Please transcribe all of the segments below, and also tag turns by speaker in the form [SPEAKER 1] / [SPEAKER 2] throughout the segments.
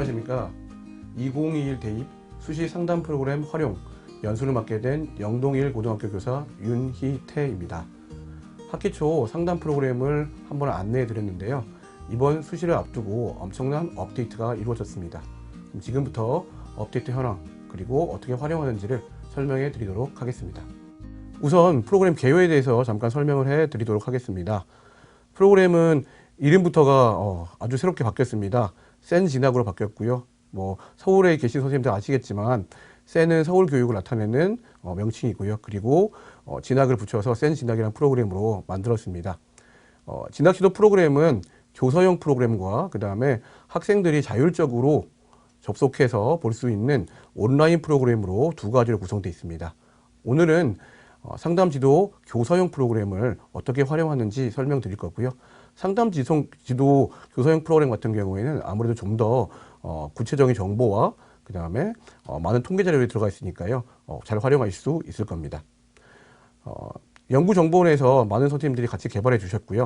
[SPEAKER 1] 안녕하십니까? 2021 대입 수시 상담 프로그램 활용. 연수를 맡게 된 영동일 고등학교 교사 윤희태입니다. 학기 초 상담 프로그램을 한번 안내해 드렸는데요. 이번 수시를 앞두고 엄청난 업데이트가 이루어졌습니다. 지금부터 업데이트 현황 그리고 어떻게 활용하는지를 설명해 드리도록 하겠습니다. 우선 프로그램 개요에 대해서 잠깐 설명을 해 드리도록 하겠습니다. 프로그램은 이름부터가 어, 아주 새롭게 바뀌었습니다. 센 진학으로 바뀌었고요. 뭐 서울에 계신 선생님들 아시겠지만 센은 서울 교육을 나타내는 어, 명칭이고요. 그리고 어, 진학을 붙여서 센 진학이라는 프로그램으로 만들었습니다. 어, 진학 지도 프로그램은 교서형 프로그램과 그 다음에 학생들이 자율적으로 접속해서 볼 수 있는 온라인 프로그램으로 두 가지로 구성되어 있습니다. 오늘은 어, 상담 지도 교서형 프로그램을 어떻게 활용하는지 설명드릴 거고요. 상담 지성, 지도 교서형 프로그램 같은 경우에는 아무래도 좀 더 어, 구체적인 정보와 그 다음에 어, 많은 통계 자료들이 들어가 있으니까요. 어, 잘 활용하실 수 있을 겁니다. 어, 연구정보원에서 많은 선생님들이 같이 개발해 주셨고요.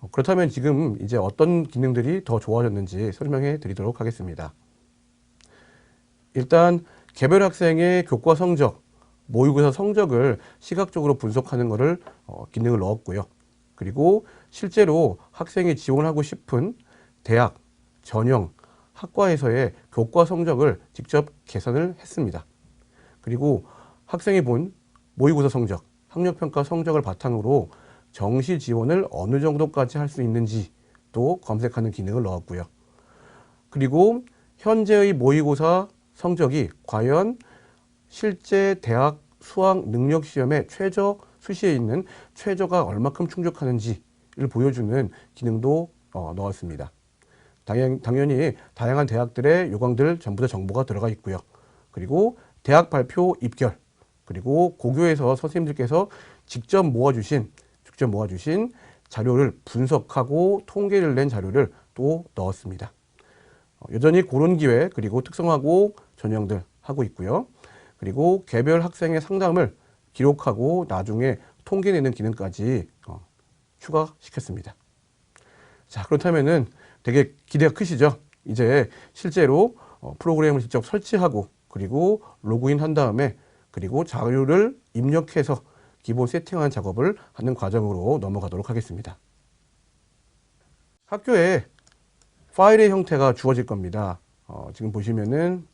[SPEAKER 1] 어, 그렇다면 지금 이제 어떤 기능들이 더 좋아졌는지 설명해 드리도록 하겠습니다. 일단 개별 학생의 교과 성적, 모의고사 성적을 시각적으로 분석하는 것을 어, 기능을 넣었고요. 그리고 실제로 학생이 지원하고 싶은 대학, 전형, 학과에서의 교과 성적을 직접 계산을 했습니다. 그리고 학생이 본 모의고사 성적, 학력평가 성적을 바탕으로 정시 지원을 어느 정도까지 할 수 있는지 또 검색하는 기능을 넣었고요. 그리고 현재의 모의고사 성적이 과연 실제 대학 수학 능력 시험의 최저 수시에 있는 최저가 얼마큼 충족하는지를 보여주는 기능도 어, 넣었습니다. 당연, 당연히 다양한 대학들의 요강들 전부 다 정보가 들어가 있고요. 그리고 대학 발표 입결, 그리고 고교에서 선생님들께서 직접 모아주신, 직접 모아주신 자료를 분석하고 통계를 낸 자료를 또 넣었습니다. 어, 여전히 고른 기회, 그리고 특성하고 전형들 하고 있고요. 그리고 개별 학생의 상담을 기록하고 나중에 통계 내는 기능까지 어, 추가시켰습니다. 자 그렇다면은 되게 기대가 크시죠? 이제 실제로 어, 프로그램을 직접 설치하고 그리고 로그인 한 다음에 그리고 자료를 입력해서 기본 세팅하는 작업을 하는 과정으로 넘어가도록 하겠습니다. 학교에 파일의 형태가 주어질 겁니다. 어, 지금 보시면은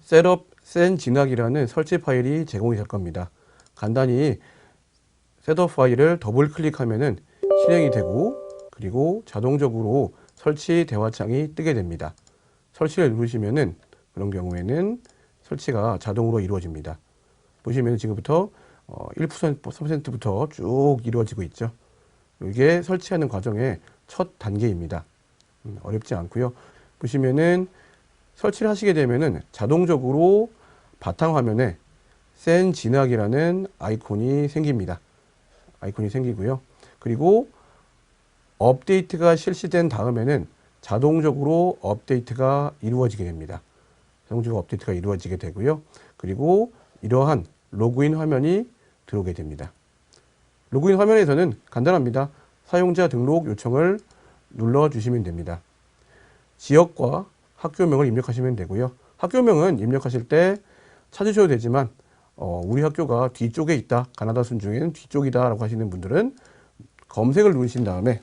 [SPEAKER 1] 셋업 센 진학이라는 설치 파일이 제공이 될 겁니다. 간단히 셋업 파일을 더블 클릭하면은 실행이 되고 그리고 자동적으로 설치 대화창이 뜨게 됩니다. 설치를 누르시면은 그런 경우에는 설치가 자동으로 이루어집니다. 보시면 지금부터 1% 3%부터 쭉 이루어지고 있죠. 이게 설치하는 과정의 첫 단계입니다. 음, 어렵지 않고요. 보시면은 설치를 하시게 되면은 자동적으로 바탕화면에 센 진학이라는 아이콘이 생깁니다. 아이콘이 생기고요. 그리고 업데이트가 실시된 다음에는 자동적으로 업데이트가 이루어지게 됩니다. 자동적으로 업데이트가 이루어지게 되고요. 그리고 이러한 로그인 화면이 들어오게 됩니다. 로그인 화면에서는 간단합니다. 사용자 등록 요청을 눌러주시면 됩니다. 지역과 학교명을 입력하시면 되고요. 학교명은 입력하실 때 찾으셔도 되지만 어, 우리 학교가 뒤쪽에 있다. 가나다 순 중에는 뒤쪽이다 라고 하시는 분들은 검색을 누르신 다음에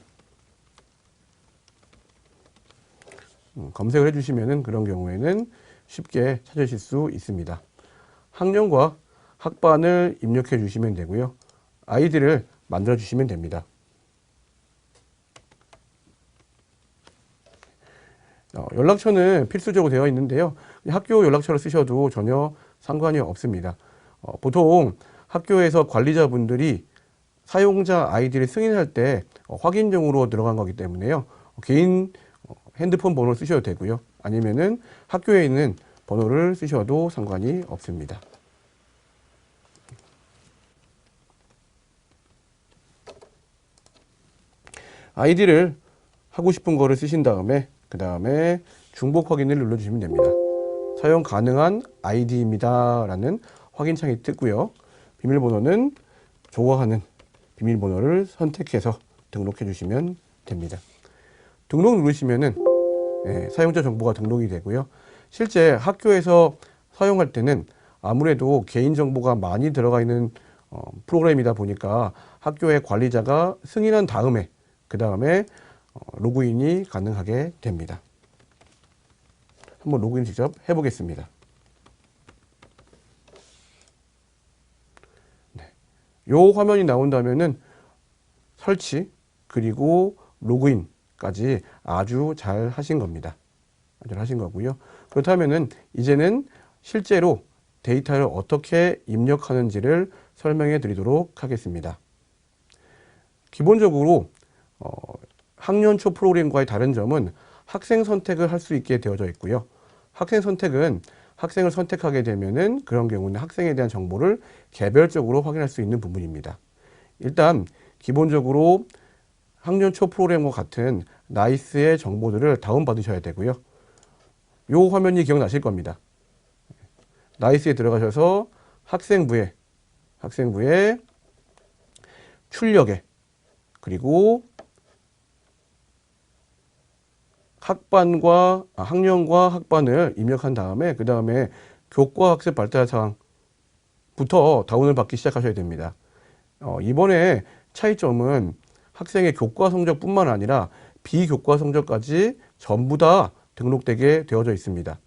[SPEAKER 1] 음, 검색을 해주시면 그런 경우에는 쉽게 찾으실 수 있습니다. 학년과 학반을 입력해 주시면 되고요. 아이디를 만들어 주시면 됩니다. 어, 연락처는 필수적으로 되어 있는데요. 학교 연락처를 쓰셔도 전혀 상관이 없습니다. 어, 보통 학교에서 관리자분들이 사용자 아이디를 승인할 때 어, 확인용으로 들어간 거기 때문에요. 어, 개인 어, 핸드폰 번호를 쓰셔도 되고요. 아니면은 학교에 있는 번호를 쓰셔도 상관이 없습니다. 아이디를 하고 싶은 거를 쓰신 다음에 그 다음에 중복 확인을 눌러주시면 됩니다. 사용 가능한 아이디입니다. 라는 확인창이 뜨고요. 비밀번호는 좋아하는 비밀번호를 선택해서 등록해 주시면 됩니다. 등록 누르시면은 예, 사용자 정보가 등록이 되고요. 실제 학교에서 사용할 때는 아무래도 개인 정보가 많이 들어가 있는 어, 프로그램이다 보니까 학교의 관리자가 승인한 다음에 그 다음에 어, 로그인이 가능하게 됩니다. 한번 로그인 직접 해보겠습니다. 요 화면이 나온다면은 설치 그리고 로그인까지 아주 잘 하신 겁니다. 잘 하신 거고요. 그렇다면은 이제는 실제로 데이터를 어떻게 입력하는지를 설명해 드리도록 하겠습니다. 기본적으로 어, 학년 초 프로그램과의 다른 점은 학생 선택을 할 수 있게 되어져 있고요. 학생 선택은 학생을 선택하게 되면은 그런 경우는 학생에 대한 정보를 개별적으로 확인할 수 있는 부분입니다. 일단 기본적으로 학년 초 프로그램과 같은 나이스의 정보들을 다운받으셔야 되고요. 요 화면이 기억나실 겁니다. 나이스에 들어가셔서 학생부에 학생부에 출력에 그리고 학반과 아, 학년과 학반을 입력한 다음에 그 다음에 교과 학습 발달 사항부터 다운을 받기 시작하셔야 됩니다. 어, 이번에 차이점은 학생의 교과 성적뿐만 아니라 비교과 성적까지 전부 다 등록되게 되어져 있습니다.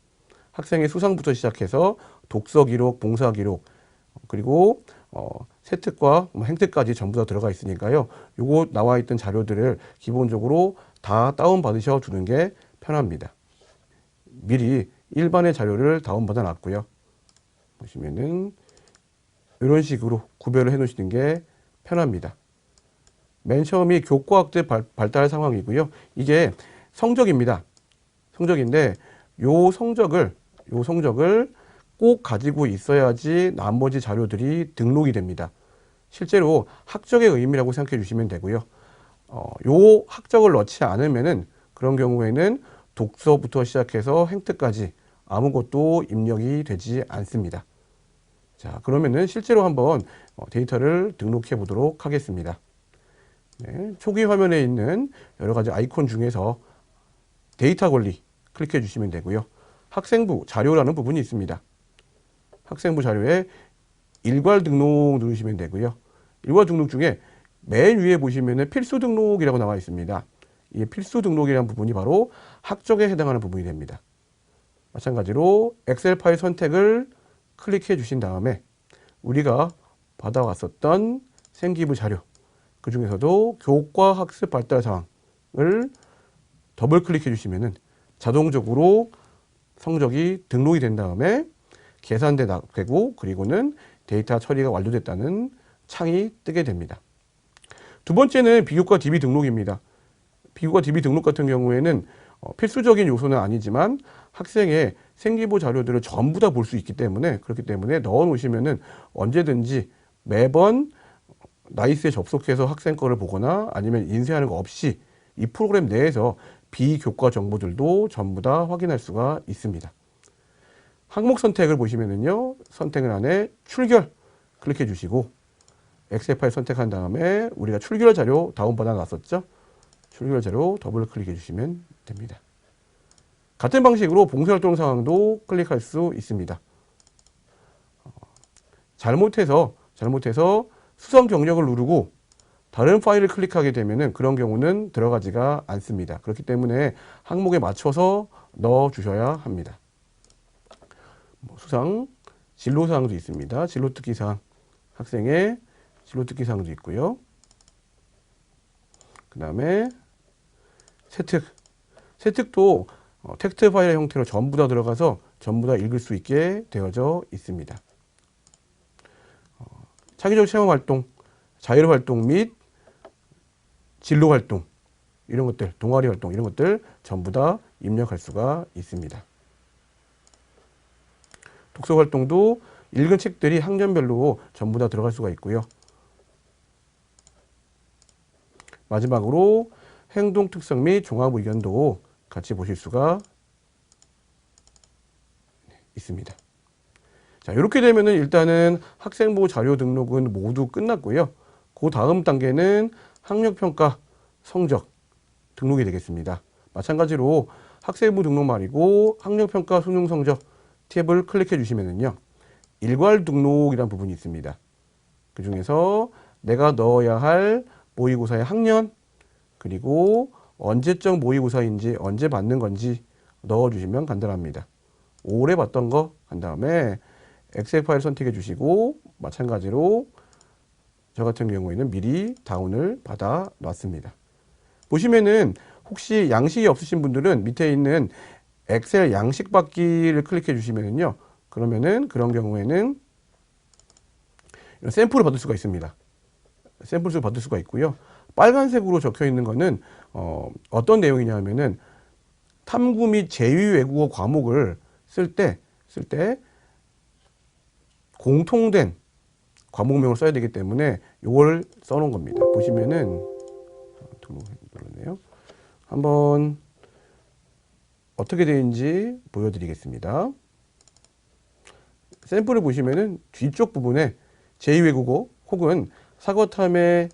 [SPEAKER 1] 학생의 수상부터 시작해서 독서 기록, 봉사 기록, 그리고 어, 세특과 뭐 행특까지 전부 다 들어가 있으니까요. 요거 나와 있던 자료들을 기본적으로 다 다운 받으셔 두는 게 편합니다. 미리 일반의 자료를 다운 받아 놨고요. 보시면은 이런 식으로 구별을 해 놓으시는 게 편합니다. 맨 처음이 교과학대 발달 상황이고요. 이게 성적입니다. 성적인데 요 성적을 요 성적을 꼭 가지고 있어야지 나머지 자료들이 등록이 됩니다. 실제로 학적의 의미라고 생각해 주시면 되고요. 어, 요 학적을 넣지 않으면은 그런 경우에는 독서부터 시작해서 행트까지 아무것도 입력이 되지 않습니다. 자, 그러면은 실제로 한번 어, 데이터를 등록해 보도록 하겠습니다. 네, 초기 화면에 있는 여러 가지 아이콘 중에서 데이터 관리 클릭해 주시면 되고요. 학생부 자료라는 부분이 있습니다. 학생부 자료에 일괄 등록 누르시면 되고요. 일괄 등록 중에 맨 위에 보시면 필수 등록이라고 나와 있습니다. 이 필수 등록이라는 부분이 바로 학적에 해당하는 부분이 됩니다. 마찬가지로 엑셀 파일 선택을 클릭해 주신 다음에 우리가 받아왔었던 생기부 자료 그 중에서도 교과 학습 발달 사항을 더블 클릭해 주시면은 자동적으로 성적이 등록이 된 다음에 계산되고 그리고는 데이터 처리가 완료됐다는 창이 뜨게 됩니다. 두 번째는 비교과 DB 등록입니다. 비교과 DB 등록 같은 경우에는 어, 필수적인 요소는 아니지만 학생의 생기부 자료들을 전부 다 볼 수 있기 때문에 그렇기 때문에 넣어 놓으시면은 언제든지 매번 나이스에 접속해서 학생 거를 보거나 아니면 인쇄하는 거 없이 이 프로그램 내에서 비교과 정보들도 전부 다 확인할 수가 있습니다. 항목 선택을 보시면은요, 선택을 안에 출결 클릭해 주시고 엑셀 파일 선택한 다음에 우리가 출결 자료 다운받아 놨었죠. 출결 자료 더블 클릭해 주시면 됩니다. 같은 방식으로 봉사활동 상황도 클릭할 수 있습니다. 어, 잘못해서 잘못해서 수성 경력을 누르고 다른 파일을 클릭하게 되면은 그런 경우는 들어가지가 않습니다. 그렇기 때문에 항목에 맞춰서 넣어 주셔야 합니다. 뭐 수상 진로 사항도 있습니다. 진로 특기 사항 학생의 사항도 있고요. 그 다음에 세특 세특도 어, 텍스트 파일의 형태로 전부 다 들어가서 전부 다 읽을 수 있게 되어져 있습니다. 어, 창의적 체험 활동, 자율 활동 및 진로 활동 이런 것들, 동아리 활동 이런 것들 전부 다 입력할 수가 있습니다. 독서 활동도 읽은 책들이 학년별로 전부 다 들어갈 수가 있고요. 마지막으로 행동 특성 및 종합 의견도 같이 보실 수가 있습니다. 자, 이렇게 되면은 일단은 학생부 자료 등록은 모두 끝났고요. 그 다음 단계는 학력평가 성적 등록이 되겠습니다. 마찬가지로 학생부 등록 말이고 학력평가 수능 성적 탭을 클릭해 주시면은요. 일괄 등록이라는 부분이 있습니다. 그 중에서 내가 넣어야 할 모의고사의 학년 그리고 언제적 모의고사인지 언제 받는 건지 넣어주시면 간단합니다. 올해 봤던 거 한 다음에 엑셀 파일 선택해 주시고 마찬가지로 저 같은 경우에는 미리 다운을 받아 놨습니다. 보시면은 혹시 양식이 없으신 분들은 밑에 있는 엑셀 양식 받기를 클릭해 주시면은요. 그러면은 그런 경우에는 샘플을 받을 수가 있습니다. 샘플을 받을 수가 있고요. 빨간색으로 적혀 있는 거는 어, 어떤 내용이냐면은 탐구 및 제위 외국어 과목을 쓸 때 쓸 때 공통된 과목명을 써야 되기 때문에 이걸 써놓은 겁니다. 보시면은 눌렀네요. 한번 어떻게 되는지 보여드리겠습니다. 샘플을 보시면은 뒤쪽 부분에 제2외국어 혹은 사거탐에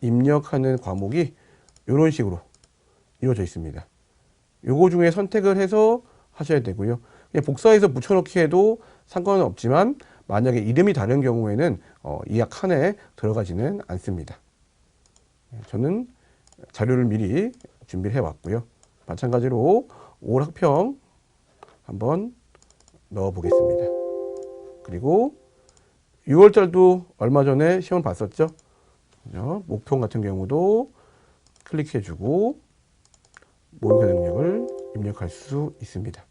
[SPEAKER 1] 입력하는 과목이 이런 식으로 이루어져 있습니다. 요거 중에 선택을 해서 하셔야 되고요. 그냥 복사해서 붙여넣기 해도 상관은 없지만 만약에 이름이 다른 경우에는 어, 이약 칸에 들어가지는 않습니다. 예, 저는 자료를 미리 준비를 해왔고요. 마찬가지로 올 학평 한번 넣어 보겠습니다. 그리고 6월달도 얼마 전에 시험을 봤었죠. 목표 같은 경우도 클릭해주고 모의고사 능력을 입력할 수 있습니다.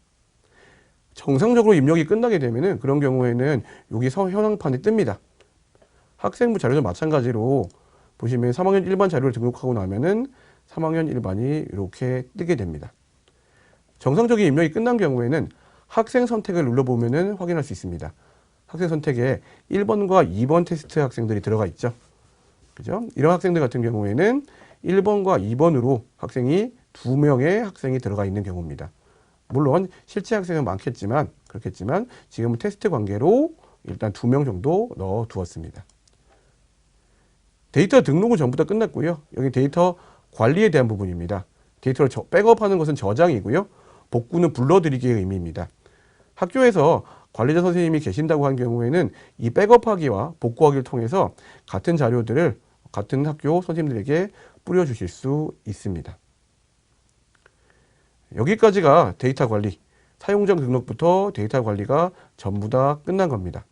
[SPEAKER 1] 정상적으로 입력이 끝나게 되면은 그런 경우에는 여기서 현황판이 뜹니다. 학생부 자료도 마찬가지로 보시면 3학년 1반 자료를 등록하고 나면은 3학년 1반이 이렇게 뜨게 됩니다. 정상적인 입력이 끝난 경우에는 학생 선택을 눌러보면은 확인할 수 있습니다. 학생 선택에 1번과 2번 테스트 학생들이 들어가 있죠. 그죠? 이런 학생들 같은 경우에는 1번과 2번으로 학생이 두 명의 학생이 들어가 있는 경우입니다. 물론 실제 학생은 많겠지만 그렇겠지만 지금은 테스트 관계로 일단 두 명 정도 넣어 두었습니다. 데이터 등록은 전부 다 끝났고요. 여기 데이터 관리에 대한 부분입니다. 데이터를 저, 백업하는 것은 저장이고요. 복구는 불러들이기의 의미입니다. 학교에서 관리자 선생님이 계신다고 한 경우에는 이 백업하기와 복구하기를 통해서 같은 자료들을 같은 학교 선생님들에게 뿌려주실 수 있습니다. 여기까지가 데이터 관리, 사용자 등록부터 데이터 관리가 전부 다 끝난 겁니다.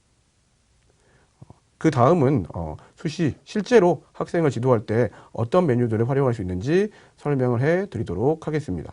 [SPEAKER 1] 그 다음은 어, 수시 실제로 학생을 지도할 때 어떤 메뉴들을 활용할 수 있는지 설명을 해 드리도록 하겠습니다.